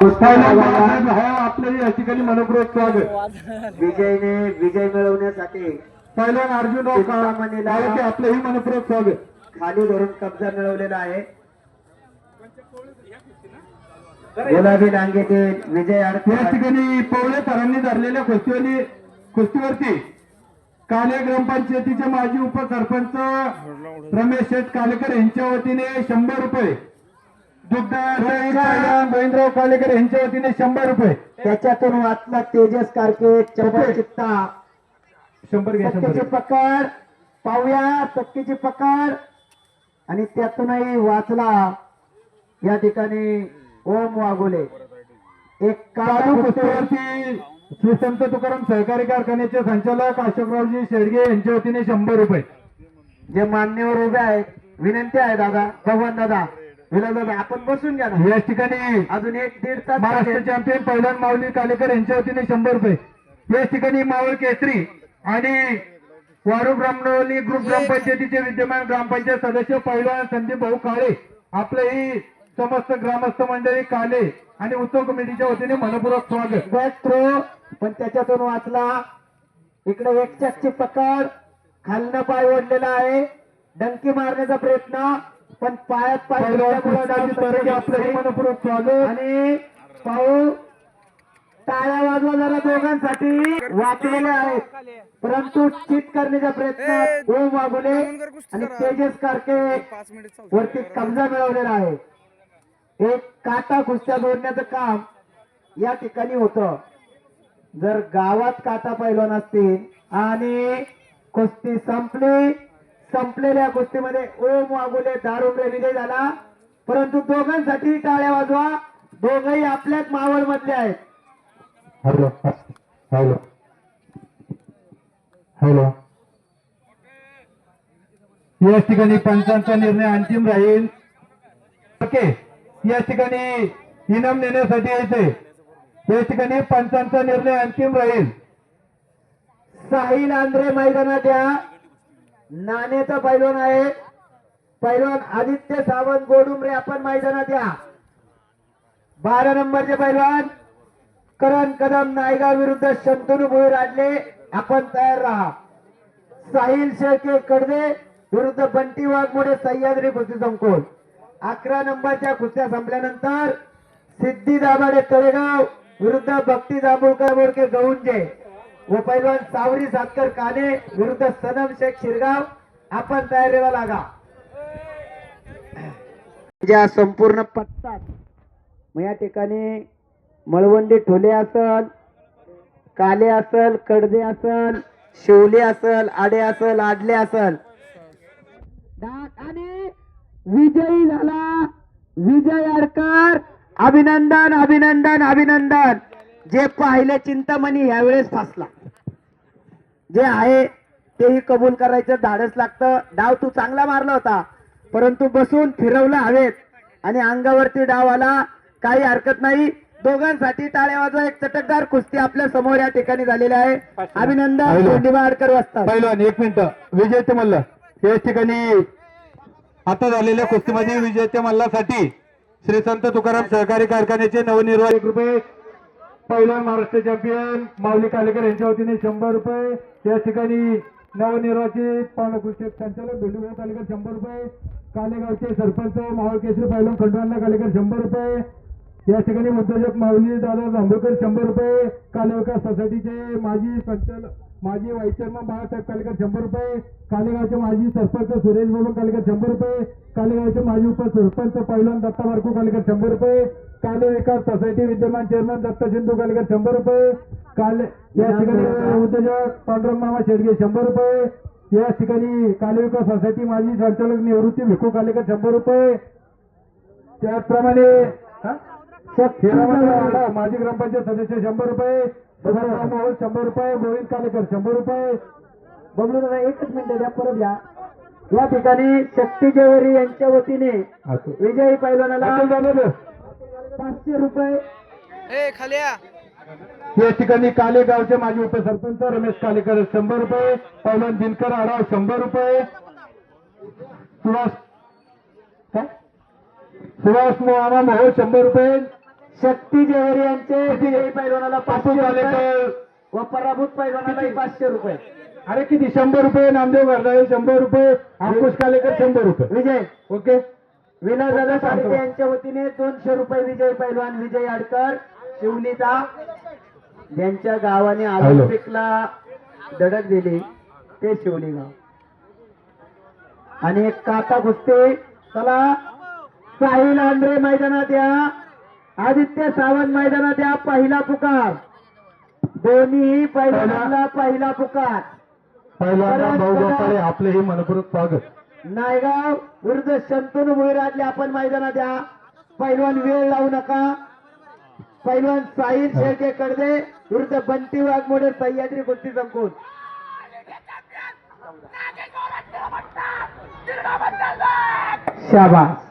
आपलं या ठिकाणी मनपूर्वक स्वागत विजयने विजय मिळवण्यासाठी अर्जुनराव चिंतामणीला- काळके आपलंही मनपूर्वक स्वागत खाली धरून कब्जा मिळवलेला आहे. गुलाबी डांगेतील विजय या अडथळा ठिकाणी पवळे सरांनी धरलेल्या कुस्तीवली कुस्तीवरती काले ग्रामपंचायतीचे माजी उपसरपंच रमेश शेठ कालेकर यांच्या वतीने शंभर रुपये महेंद्रराव कालेकर यांच्या वतीने शंभर रुपये. त्याच्यातून वाचला तेजस कारके चित्ता. शंभर घ्या शंभर पकड. पाहूया सक्तीची पकड. आणि त्यातूनही वाचला. या ठिकाणी ओम वाघोले. एक काळू कुस्तीवरती श्री संत तुकाराम सहकारी कारखान्याचे संचालक अशोकरावजी शेडगे यांच्या वतीने शंभर रुपये. जे मान्यवर उभे आहेत विनंती आहे दादा भगवान दादा. दादा आपण बसून घ्या ना. या ठिकाणी अजून एक दीड तास महाराष्ट्र. चॅम्पियन पहिलवान माऊली कालेकर यांच्या वतीने शंभर रुपये. या ठिकाणी मावळ केसरी आणि वारू ब्राह्मणवली ग्रुप ग्रामपंचायतीचे विद्यमान ग्रामपंचायत सदस्य पहिलवान संदीप भाऊ काळे आपलं ही समस्त ग्रामस्थ मंडळी काले आणि उत्सव कमिटीच्या वतीने मनपूर्वक स्वागत. बॅक थ्रो पण त्याच्यातून वाचला. इकडे एक चकची पकड. खालनं पाय ओढलेला आहे. डंकी मारण्याचा प्रयत्न. पण पायात मनपूर्वक स्वागत आणि पाहू. टाळ्या वाजवा जरा दोघांसाठी. वाचलेले आहेत परंतु चित करण्याचा प्रयत्न ओम वागुले आणि तेजस कारके वरती कब्जा मिळवलेला आहे. एक काटा कुस्त्या जोडण्याचं काम या ठिकाणी होतं. जर गावात काटा पैलवान असतील आणि कुस्ती संपली संपलेल्या कुस्तीमध्ये ओम वागुले दारुंबे विजय झाला. परंतु दोघांसाठी टाळ्या वाजवा. दोघही आपल्याच मावळ मधले आहेत. Hello hello. हॅलो. या ठिकाणी पंचांचा निर्णय अंतिम राहील. ओके. या ठिकाणी इनाम देण्यासाठी यायचे या ठिकाणी पंचांचा निर्णय अंतिम राहील. साहिल आंध्रे मैदानात या. नाण्याचा पैलवान आहे. पैलवान आदित्य सावंत गोडुमरे आपण मैदानात या. बारा नंबरचे पैलवान करण कदम नायगाव विरुद्ध शंतनू भोई राजले आपण तयार राहा. साहिल शेळके कडदे विरुद्ध बंटी वाघमोडे सह्याद्री कुस्ती संकुल. अकरा नंबरच्या कुस्त्या संपल्यानंतर सिद्धी दाभाडे तळेगाव विरुद्ध भक्ती दाभोळकर मोडके गौंजे व पैलवान सावरी सातकर काने विरुद्ध सनम शेख शिरगाव आपण तयारीला लागा. ज्या संपूर्ण पत्तात मग या ठिकाणी मळवंडी ठोले असल काले असल कडदे असल शिवले असल आडे असल आडले असल. आणि विजयी झाला. विजय आडकर अभिनंदन अभिनंदन अभिनंदन. जे पाहिले चिंतामणी यावेळेस फासला. जे आहे तेही कबूल करायचं धाडस लागतं. डाव तू चांगला मारला होता परंतु बसून फिरवलं हवेत. आणि अंगावरती डाव आला काही हरकत नाही. दोघांसाठी टाळ्या वाजवा एक चटकदार कुस्ती आपल्यासमोर या ठिकाणी झालेली आहे. अभिनंदन आडकर वाजतात पहिलवान एक मिनिट. विजय मल्ल. या ठिकाणी आता झालेल्या कुस्तीमध्ये विजय मल्लासाठी श्री संत तुकाराम सहकारी कारखान्याचे नवनिर्वाचित रुपये. पहिला महाराष्ट्र चॅम्पियन माऊली कालेकर यांच्या वतीने शंभर रुपये. या ठिकाणी नवनिर्वाचित पावलं संचालक भेंडूभाऊ कालेकर शंभर रुपये. कालेगावचे सरपंच मावळ केसरी पहिलवान खंडवांना कालेकर शंभर रुपये. या ठिकाणी उद्योजक माऊली दादा जांभूळकर शंभर रुपये कालेवकर सोसायटीचे माजी संचालक माजी व्हाईस चेअरमन बाळासाहेब कालेकर शंभर रुपये. कालेगावचे माजी सरपंच सुरेश बाबू कालेकर शंभर रुपये. कालेगावचे माजी उपसरपंच पैलवान दत्ता बारकू कालेकर शंभर रुपये. काले विकास सोसायटी विद्यमान चेअरमन दत्ता सिंधू कालेकर शंभर रुपये. काले या ठिकाणी उद्योजक पांडुरंग मामा शेडगे शंभर रुपये. या ठिकाणी काले विकास सोसायटी माजी संचालक निवृत्ती भिकू कालेकर शंभर रुपये. त्याचप्रमाणे हा? खेळामध्ये माजी ग्रामपंचायत सदस्य शंभर रुपये. मोहोळ शंभर रुपये. गोविंद कालेकर शंभर रुपये. बबलू दादा एकच मिनिट द्या परत या या ठिकाणी शक्ती जेवरी यांच्या वतीने विजयी पैलवानाला. पाचशे रुपये. ए खाल्या या. ठिकाणी कालेगावचे माजी उपसरपंच रमेश कालेकर शंभर रुपये. पैलवान दिनकर आढाव शंभर रुपये. सुभाष काय? सुभाष मोहाना मोहोळ शंभर रुपये. शक्ती जेवरी यांचे विजयी पैलवानाला पाचशे रुपये व पराभूत पैलवानाला पाचशे रुपये. अरे किती? शंभर रुपये नामदेव गर्दाळे शंभर रुपये अंकुश कालेकर शंभर रुपये. विजय. ओके. विलासदादा साळके यांच्या वतीने दोनशे रुपये विजय पैलवान विजय आडकर शिवलीचा ज्यांच्या गावाने ऑलिम्पिकला धडक दिली. ते शिवली गाव. आणि एक काका कुस्ती चला साहिल आंध्रे मैदानात या. आदित्य सावंत मैदानात या पहिला पुकार. दोन्ही पैलवानाला पहिला पुकार. भाऊ गोपाळे आपले हे मनपूर्वक स्वागत. नायगाव विरुद्ध शंतनू भुईराजले आपण मैदानात या. पैलवान वेळ लावू नका. पैलवान साहिल शेळके कडदे विरुद्ध बंटी वाघमोडे सह्याद्री कुस्ती संकुल. शाबास.